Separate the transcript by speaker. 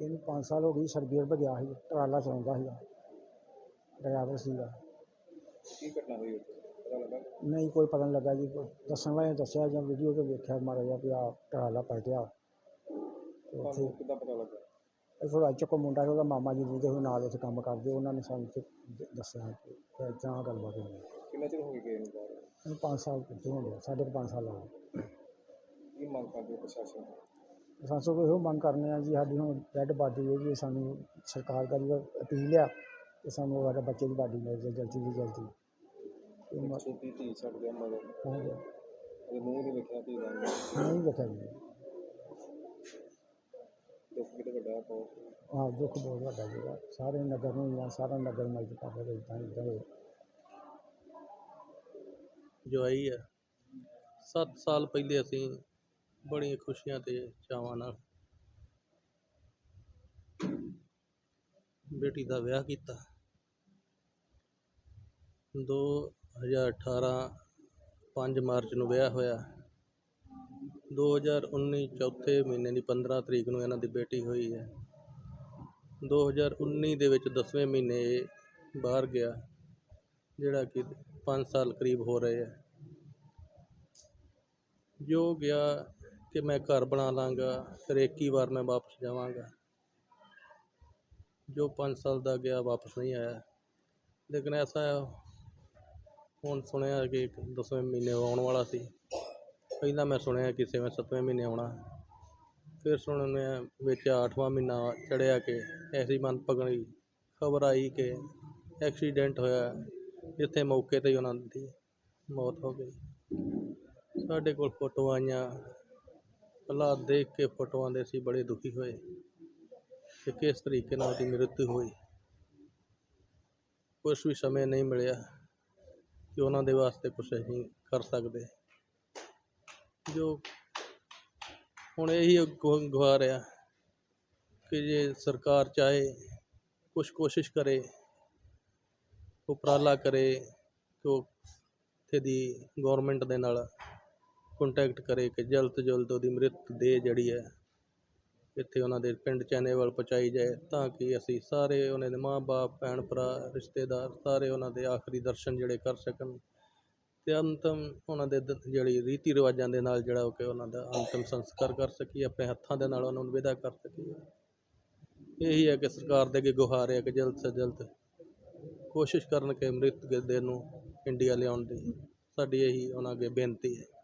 Speaker 1: ਇਹਨੂੰ 5 ਸਾਲ ਹੋ ਗਏ ਸਰਬੀਅਰ ਭਜਿਆ ਸੀ ਟਰਾਲਾ ਚਲਾਉਂਦਾ ਸੀਗਾ ਡਰਾਈਵਰ ਸੀਗਾ।
Speaker 2: ਕੀ ਘਟਨਾ ਹੋਈ ਉੱਥੇ? ਪਤਾ ਲੱਗਾ?
Speaker 1: ਨਹੀਂ ਕੋਈ ਪਤਾ ਨਹੀਂ ਲੱਗਾ ਜੀ ਕੋਈ ਦੱਸਣ ਵਾਲੇ ਨੇ ਦੱਸਿਆ ਜਾਂ ਵੀਡੀਓ ਤੇ ਵੇਖਿਆ ਮਾੜਾ ਜਿਹਾ ਵੀ ਆ ਟਰਾਲਾ ਪਲਟਿਆ। ਤੇ ਉੱਥੇ
Speaker 2: ਤੁਹਾਨੂੰ ਕਿੱਦਾਂ ਪਤਾ ਲੱਗਾ?
Speaker 1: ਇਹ ਥੋੜਾ ਚੱਕੋ ਮੁੰਡਾ ਸੀ ਉਹਦਾ ਮਾਮਾ ਜੀ ਦੇ ਉਹ ਨਾਲ ਉੱਥੇ ਕੰਮ ਕਰਦੇ ਉਹਨਾਂ ਨੇ ਸਾਨੂੰ ਤੇ ਦ- ਦੱਸਿਆ ਕਿ ਜਾਂ ਗੱਲਬਾਤ ਹੋਈ। ਹੈ।
Speaker 2: ਕਿੰਨਾ ਚਿਰ ਹੋ ਗਿਆ ਗਏ ਨੂੰ ਬਾਹਰ?
Speaker 1: ਇਹਨੂੰ 5 ਸਾਲ ਕਿੱਥੇ ਹੋ ਗਏ ਸਾਢੇ ਕੁ ਪੰਜ ਸਾਲ ਹੋ ਗਏ।
Speaker 2: ਕੀ ਮੰਗ ਕਰਦੇ ਹੋ ਪ੍ਰਸ਼ਾਸਨ ਤੋਂ?
Speaker 1: ਸਾਨੂੰ ਕੋਈ ਇਹੋ ਮੰਗ ਕਰਨੇ ਆ ਜੀ ਸਾਡੀ ਹੁਣ ਡੈਡ ਬਾਡੀ ਹੈ ਜੀ ਸਾਨੂੰ ਸਰਕਾਰ ਦਾ ਵੀ ਅਪੀਲ ਆ ਕਿ ਸਾਨੂੰ ਸਾਡੇ ਬੱਚੇ ਦੀ ਬਾਡੀ ਮਿਲ ਜਾਏ ਜਲਦੀ ਤੋਂ ਜਲਦੀ। ਇਹ ਮ-
Speaker 2: ਛੋਟੀ ਧੀ ਛੱਡ ਗਿਆ ਮਗਰ।
Speaker 1: ਹੋ ਗਿਆ।
Speaker 2: ਉਹਦੇ ਮੂੰਹ ਨਹੀਂ ਵੇਖਿਆ ਧੀ ਦਾ।
Speaker 1: ਨਹੀਂ ਦੇਖਿਆ ਜੀ।
Speaker 2: ਦੁੱਖ ਕਿਤੇ ਵੱਡਾ ਹੈ ਬਹੁਤ।
Speaker 1: ਆਹ ਦੁੱਖ ਬਹੁਤ ਵੱਡਾ ਜਿਹੜਾ ਸਾਰੇ ਨਗਰ ਨੂੰ ਜਾਂ ਸਾਰਾ ਨਗਰ ਮਜਦ ਕਰ ਰਿਹਾ ਇਦਾਂ ਇਦਾਂ ਹੋਇਆ।
Speaker 3: ਜੋ ਆਈ ਹੈ 7 ਸਾਲ ਪਹਿਲੇ ਅਸੀਂ ਬੜੀਆਂ ਖੁਸ਼ੀਆਂ ਅਤੇ ਚਾਵਾਂ ਨਾਲ ਬੇਟੀ ਦਾ ਵਿਆਹ ਕੀਤਾ। 2018 5 ਮਾਰਚ ਨੂੰ ਵਿਆਹ ਹੋਇਆ। 2019 ਚੌਥੇ ਮਹੀਨੇ ਦੀ 15 ਤਰੀਕ ਨੂੰ ਇਹਨਾਂ ਦੀ ਬੇਟੀ ਹੋਈ ਹੈ। 2019 ਦੇ ਵਿੱਚ 10ਵੇਂ ਮਹੀਨੇ ਇਹ ਬਾਹਰ ਗਿਆ, ਜਿਹੜਾ ਕਿ ਪੰਜ ਸਾਲ ਕਰੀਬ ਹੋ ਰਹੇ ਹੈ। ਜੋ ਗਿਆ ਕਿ ਮੈਂ ਘਰ ਬਣਾ ਲਾਂਗਾ, ਫਿਰ ਇੱਕ ਹੀ ਵਾਰ ਮੈਂ ਵਾਪਸ ਜਾਵਾਂਗਾ। ਜੋ 5 ਸਾਲ ਦਾ ਗਿਆ, ਵਾਪਸ ਨਹੀਂ ਆਇਆ। ਲੇਕਿਨ ਐਸਾ ਹੁਣ ਸੁਣਿਆ ਕਿ ਇੱਕ ਦਸਵੇਂ ਮਹੀਨੇ ਆਉਣ ਵਾਲਾ ਸੀ। ਪਹਿਲਾਂ ਮੈਂ ਸੁਣਿਆ ਕਿ ਛੇਵੇਂ, ਸੱਤਵੇਂ ਮਹੀਨੇ ਆਉਣਾ। ਫਿਰ ਸੁਣਿਆ ਵਿੱਚ 8ਵਾਂ ਮਹੀਨਾ ਚੜਿਆ ਕਿ ਐਸੀ ਮਨ ਪਗਣੀ ਖਬਰ ਆਈ ਕਿ ਐਕਸੀਡੈਂਟ ਹੋਇਆ, ਜਿੱਥੇ ਮੌਕੇ ਤੇ ਹੀ ਉਹਨਾਂ ਦੀ ਮੌਤ ਹੋ ਗਈ। ਸਾਡੇ ਕੋਲ ਫੋਟੋਆਂ ਆਈਆਂ। ਹਾਲਾਤ ਦੇਖ ਕੇ ਫੋਟੋਆਂ ਦੇ ਅਸੀਂ ਬੜੇ ਦੁਖੀ ਹੋਏ ਕਿ ਕਿਸ ਤਰੀਕੇ ਨਾਲ ਉਹਦੀ ਮ੍ਰਿਤੂ ਹੋਈ। ਕੁਛ ਵੀ ਸਮੇਂ ਨਹੀਂ ਮਿਲਿਆ ਕਿ ਉਹਨਾਂ ਦੇ ਵਾਸਤੇ ਕੁਛ ਅਸੀਂ ਕਰ ਸਕਦੇ। ਜੋ ਹੁਣ ਇਹੀ ਗੁ- ਗੁਹਾਰ ਆ ਕਿ ਜੇ ਸਰਕਾਰ ਚਾਹੇ ਕੁਛ ਕੋਸ਼ਿਸ਼ ਕਰੇ, ਉਪਰਾਲਾ ਕਰੇ ਕਿ ਉਹ ਇੱਥੇ ਦੀ ਗੌਰਮੈਂਟ ਦੇ ਨਾਲ ਕੰਟੈਕਟ ਕਰੇ ਕਿ ਜਲਦ ਤੋਂ ਜਲਦ ਉਹਦੀ ਮ੍ਰਿਤ ਦੇਹ ਜਿਹੜੀ ਹੈ, ਇੱਥੇ ਉਹਨਾਂ ਦੇ ਪਿੰਡ ਚੈਨੇਵਲ ਪਹੁੰਚਾਈ ਜਾਏ ਤਾਂ ਕਿ ਅਸੀਂ ਸਾਰੇ ਉਹਨਾਂ ਦੇ ਮਾਂ-ਬਾਪ ਭੈਣ ਭਰਾ, ਰਿਸ਼ਤੇਦਾਰ ਸਾਰੇ ਉਹਨਾਂ ਦੇ ਆਖਰੀ ਦਰਸ਼ਨ ਜਿਹੜੇ ਕਰ ਸਕਣ। ਤੇ ਅੰਤਮ ਉਹਨਾਂ ਦੇ ਦ- ਜਿਹੜੀ ਰੀਤੀ ਰਿਵਾਜਾਂ ਦੇ ਨਾਲ ਜਿਹੜਾ ਉਹ ਕਿ ਉਹਨਾਂ ਦਾ ਅੰਤਮ ਸੰਸਕਾਰ ਕਰ ਸਕੀਏ, ਆਪਣੇ ਹੱਥਾਂ ਦੇ ਨਾਲ ਉਹਨਾਂ ਨੂੰ ਵਿਦਾ ਕਰ ਸਕੀਏ। ਇਹੀ ਹੈ ਕਿ ਸਰਕਾਰ ਦੇ ਅੱਗੇ ਗੁਹਾਰ ਹੈ ਕਿ ਜਲਦ ਤੋਂ ਜਲਦ ਕੋਸ਼ਿਸ਼ ਕਰਨ ਕਿ ਮ੍ਰਿਤ ਦੇ ਨੂੰ ਇੰਡੀਆ ਲਿਆਉਣ ਦੀ। ਸਾਡੀ ਇਹੀ ਉਹਨਾਂ ਅੱਗੇ ਬੇਨਤੀ ਹੈ।